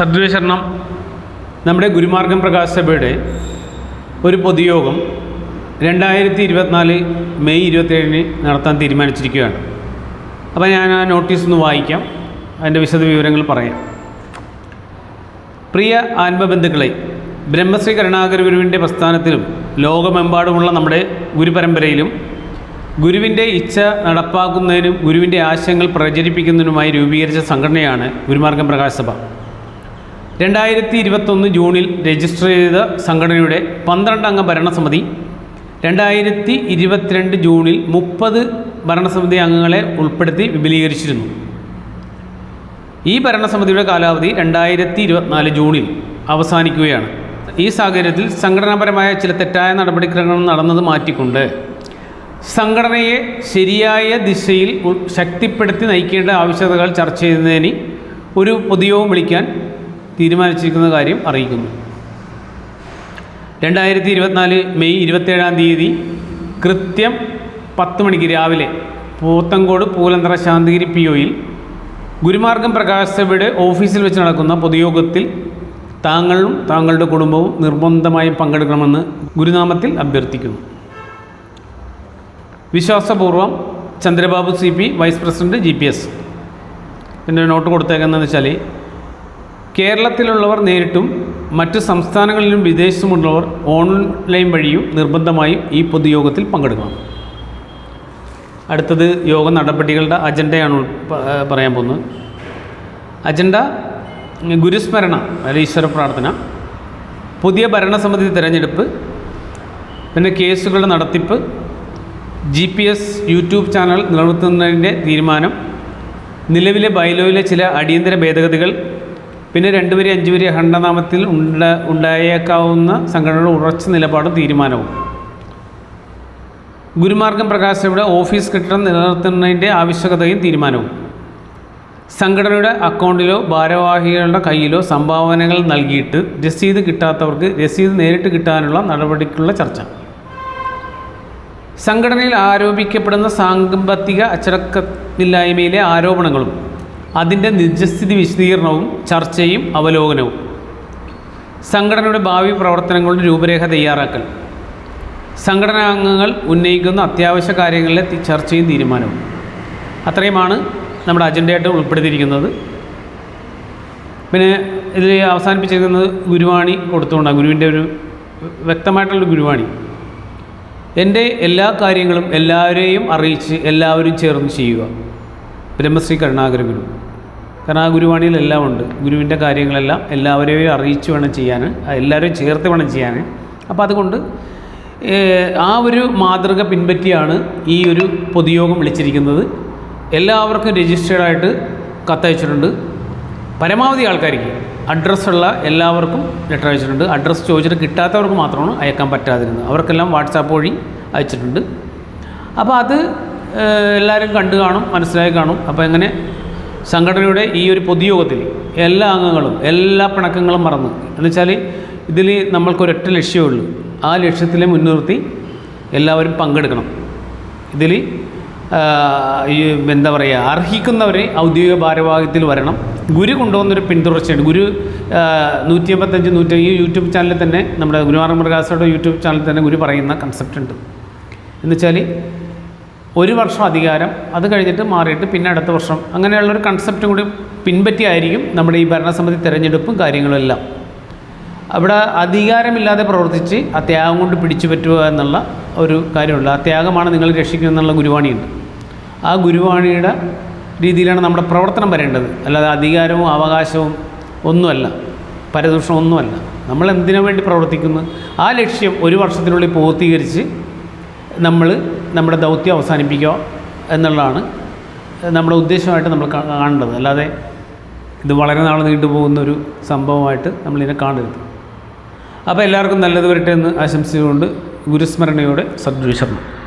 സദ്വേഷണം നമ്മുടെ ഗുരുമാർഗം പ്രകാശ് സഭയുടെ ഒരു പൊതുയോഗം രണ്ടായിരത്തി ഇരുപത്തിനാല് മെയ് ഇരുപത്തേഴിന് നടത്താൻ തീരുമാനിച്ചിരിക്കുകയാണ്. അപ്പോൾ ഞാൻ ആ നോട്ടീസ് ഒന്ന് വായിക്കാം. അതിന്റെ വിശദ വിവരങ്ങൾ പറയാം. പ്രിയ ആത്മബന്ധുക്കളെ ബ്രഹ്മശ്രീ കരുണാകര ഗുരുവിന്റെ പ്രസ്ഥാനത്തിലും ലോകമെമ്പാടുമുള്ള നമ്മുടെ ഗുരുപരമ്പരയിലും ഗുരുവിന്റെ ഇച്ഛ നടപ്പാക്കുന്നതിനും ഗുരുവിന്റെ ആശയങ്ങൾ പ്രചരിപ്പിക്കുന്നതിനുമായി രൂപീകരിച്ച സംഘടനയാണ് ഗുരുമാർഗം പ്രകാശ് സഭ രണ്ടായിരത്തി ഇരുപത്തൊന്ന് ജൂണിൽ രജിസ്റ്റർ ചെയ്ത സംഘടനയുടെ പന്ത്രണ്ടംഗ ഭരണസമിതി രണ്ടായിരത്തി ഇരുപത്തിരണ്ട് ജൂണിൽ മുപ്പത് ഭരണസമിതി അംഗങ്ങളെ ഉൾപ്പെടുത്തി വിപുലീകരിച്ചിരുന്നു. ഈ ഭരണസമിതിയുടെ കാലാവധി രണ്ടായിരത്തി ഇരുപത്തിനാല് ജൂണിൽ അവസാനിക്കുകയാണ്. ഈ സാഹചര്യത്തിൽ സംഘടനാപരമായ ചില തെറ്റായ നടപടിക്രമങ്ങൾ നടന്നത് മാറ്റിക്കൊണ്ട് സംഘടനയെ ശരിയായ ദിശയിൽ ശക്തിപ്പെടുത്തി നയിക്കേണ്ട ആവശ്യകതകൾ ചർച്ച ചെയ്യുന്നതിന് ഒരു പൊതുയോഗം വിളിക്കാൻ തീരുമാനിച്ചിരിക്കുന്ന കാര്യം അറിയിക്കുന്നു. രണ്ടായിരത്തി ഇരുപത്തിനാല് മെയ് ഇരുപത്തേഴാം തീയതി കൃത്യം പത്ത് മണിക്ക് രാവിലെ പോത്തങ്കോട് പൂലന്തറ ശാന്തിഗിരി പി ഒയിൽ ഗുരുമാർഗം പ്രകാശ് സഭയുടെ ഓഫീസിൽ വെച്ച് നടക്കുന്ന പൊതുയോഗത്തിൽ താങ്കളും താങ്കളുടെ കുടുംബവും നിർബന്ധമായും പങ്കെടുക്കണമെന്ന് ഗുരുനാമത്തിൽ അഭ്യർത്ഥിക്കുന്നു. വിശ്വാസപൂർവം Chandrababu C P vice president G P S. എന്റെ നോട്ട് കൊടുത്തേക്കുന്നതെന്ന് വെച്ചാൽ കേരളത്തിലുള്ളവർ നേരിട്ടും മറ്റ് സംസ്ഥാനങ്ങളിലും വിദേശത്തുമുള്ളവർ ഓൺലൈൻ വഴിയും നിർബന്ധമായും ഈ പൊതുയോഗത്തിൽ പങ്കെടുക്കണം. അടുത്തത് യോഗ നടപടികളുടെ അജണ്ടയാണ് പറയാൻ പോകുന്നത്. അജണ്ട ഗുരുസ്മരണ അതായത് ഈശ്വര പ്രാർത്ഥന പുതിയ ഭരണസമിതി തിരഞ്ഞെടുപ്പ് പിന്നെ കേസുകളുടെ നടത്തിപ്പ് G P S YouTube channel നിലനിർത്തുന്നതിന്റെ തീരുമാനം നിലവിലെ ബൈലോയിലെ ചില അടിയന്തര ഭേദഗതികൾ പിന്നെ രണ്ട് വരി അഞ്ച് വരി ഖണ്ഡനാമത്തിൽ ഉണ്ട ഉണ്ടായേക്കാവുന്ന സംഘടനയുടെ ഉറച്ച നിലപാടും തീരുമാനവും. ഗുരുമാർഗം പ്രകാശയുടെ ഓഫീസ് കെട്ടിടം നിലനിർത്തുന്നതിന്റെ ആവശ്യകതയും തീരുമാനവും. സംഘടനയുടെ അക്കൗണ്ടിലോ ഭാരവാഹികളുടെ കയ്യിലോ സംഭാവനകൾ നൽകിയിട്ട് രസീത് കിട്ടാത്തവർക്ക് രസീത് നേരിട്ട് കിട്ടാനുള്ള നടപടിക്കുള്ള ചർച്ച. സംഘടനയിൽ ആരോപിക്കപ്പെടുന്ന സാമ്പത്തിക അച്ചടക്കമില്ലായ്മയിലെ ആരോപണങ്ങളും അതിന്റെ നിജസ്ഥിതി വിശദീകരണവും ചർച്ചയും അവലോകനവും. സംഘടനയുടെ ഭാവി പ്രവർത്തനങ്ങളുടെ രൂപരേഖ തയ്യാറാക്കൽ. സംഘടനാ അംഗങ്ങൾ ഉന്നയിക്കുന്ന അത്യാവശ്യ കാര്യങ്ങളിലെ ചർച്ചയും തീരുമാനവും. അത്രയുമാണ് നമ്മുടെ അജണ്ടയായിട്ട് ഉൾപ്പെടുത്തിയിരിക്കുന്നത്. പിന്നെ ഇതിൽ അവസാനിപ്പിച്ചിരിക്കുന്നത് ഗുരുവാണി കൊടുത്തുകൊണ്ടാണ്. ഗുരുവിന്റെ ഒരു വ്യക്തമായിട്ടുള്ള ഗുരുവാണി. എന്റെ എല്ലാ കാര്യങ്ങളും എല്ലാവരെയും അറിയിച്ച് എല്ലാവരും ചേർന്ന് ചെയ്യുക. ബ്രഹ്മശ്രീ കരുണാകര ഗുരു കാരണം ആ ഗുരുവാണിയിൽ എല്ലാം ഉണ്ട്. ഗുരുവിന്റെ കാര്യങ്ങളെല്ലാം എല്ലാവരെയും അറിയിച്ചു വേണം ചെയ്യാൻ എല്ലാവരെയും ചേർത്ത് വേണം ചെയ്യാൻ. അപ്പോൾ അതുകൊണ്ട് ആ ഒരു മാതൃക പിൻപറ്റിയാണ് ഈ ഒരു പൊതുയോഗം വിളിച്ചിരിക്കുന്നത്. എല്ലാവർക്കും രജിസ്റ്റേഡായിട്ട് കത്തയച്ചിട്ടുണ്ട്. പരമാവധി ആൾക്കാർക്ക് അഡ്രസ്സുള്ള എല്ലാവർക്കും ലെറ്റർ അയച്ചിട്ടുണ്ട്. അഡ്രസ്സ് ചോദിച്ചിട്ട് കിട്ടാത്തവർക്ക് മാത്രമാണ് അയക്കാൻ പറ്റാതിരുന്നത്. അവർക്കെല്ലാം വാട്സാപ്പ് വഴി അയച്ചിട്ടുണ്ട്. അപ്പോൾ അത് എല്ലാവരും കണ്ടു കാണും മനസ്സിലായി കാണും. അപ്പോൾ എങ്ങനെ സംഘടനയുടെ ഈ ഒരു പൊതുയോഗത്തിൽ എല്ലാ അംഗങ്ങളും എല്ലാ പിണക്കങ്ങളും മറന്ന്. എന്നുവെച്ചാൽ ഇതിൽ നമ്മൾക്കൊരൊറ്റ ലക്ഷ്യമേ ഉള്ളൂ ആ ലക്ഷ്യത്തിലെ മുൻനിർത്തി എല്ലാവരും പങ്കെടുക്കണം. ഇതിൽ ഈ എന്താ പറയുക അർഹിക്കുന്നവരെ ഔദ്യോഗിക ഭാരവാഹിത്യത്തിൽ വരണം. ഗുരു കൊണ്ടുവന്നൊരു പിന്തുടർച്ചയുണ്ട്. ഗുരു നൂറ്റി അമ്പത്തഞ്ച് നൂറ്റി ഈ യൂട്യൂബ് ചാനലിൽ തന്നെ നമ്മുടെ ഗുരുവാറ മൃഗാസയുടെ യൂട്യൂബ് ചാനലിൽ തന്നെ ഗുരു പറയുന്ന കൺസെപ്റ്റ് ഉണ്ട്. എന്നുവെച്ചാൽ ഒരു വർഷം അധികാരം അത് കഴിഞ്ഞിട്ട് മാറിയിട്ട് പിന്നെ അടുത്ത വർഷം. അങ്ങനെയുള്ളൊരു കൺസെപ്റ്റും കൂടി പിൻപറ്റിയായിരിക്കും നമ്മുടെ ഈ ഭരണസമിതി തിരഞ്ഞെടുപ്പും കാര്യങ്ങളും എല്ലാം. അവിടെ അധികാരമില്ലാതെ പ്രവർത്തിച്ച് ആ ത്യാഗം കൊണ്ട് പിടിച്ചു പറ്റുക എന്നുള്ള ഒരു കാര്യമുണ്ട്. ആ ത്യാഗമാണ് നിങ്ങൾ രക്ഷിക്കുക എന്നുള്ള ഗുരുവാണിയുണ്ട്. ആ ഗുരുവാണിയുടെ രീതിയിലാണ് നമ്മുടെ പ്രവർത്തനം വരേണ്ടത്. അല്ലാതെ അധികാരവും അവകാശവും ഒന്നുമല്ല. പരദൂഷണം ഒന്നുമല്ല നമ്മൾ എന്തിനു വേണ്ടി പ്രവർത്തിക്കുന്നു? ആ ലക്ഷ്യം ഒരു വർഷത്തിനുള്ളിൽ പൂർത്തീകരിച്ച് നമ്മൾ നമ്മുടെ ദൗത്യം അവസാനിപ്പിക്കുക എന്നുള്ളതാണ് നമ്മുടെ ഉദ്ദേശമായിട്ട് നമ്മൾ കാണേണ്ടത്. അല്ലാതെ ഇത് വളരെ നാൾ നീണ്ടുപോകുന്ന ഒരു സംഭവമായിട്ട് നമ്മളിതിനെ കാണരുത്. അപ്പോൾ എല്ലാവർക്കും നല്ലത് വരട്ടെ എന്ന് ആശംസിച്ചുകൊണ്ട് ഗുരുസ്മരണയോടെ സദ്വിഷണം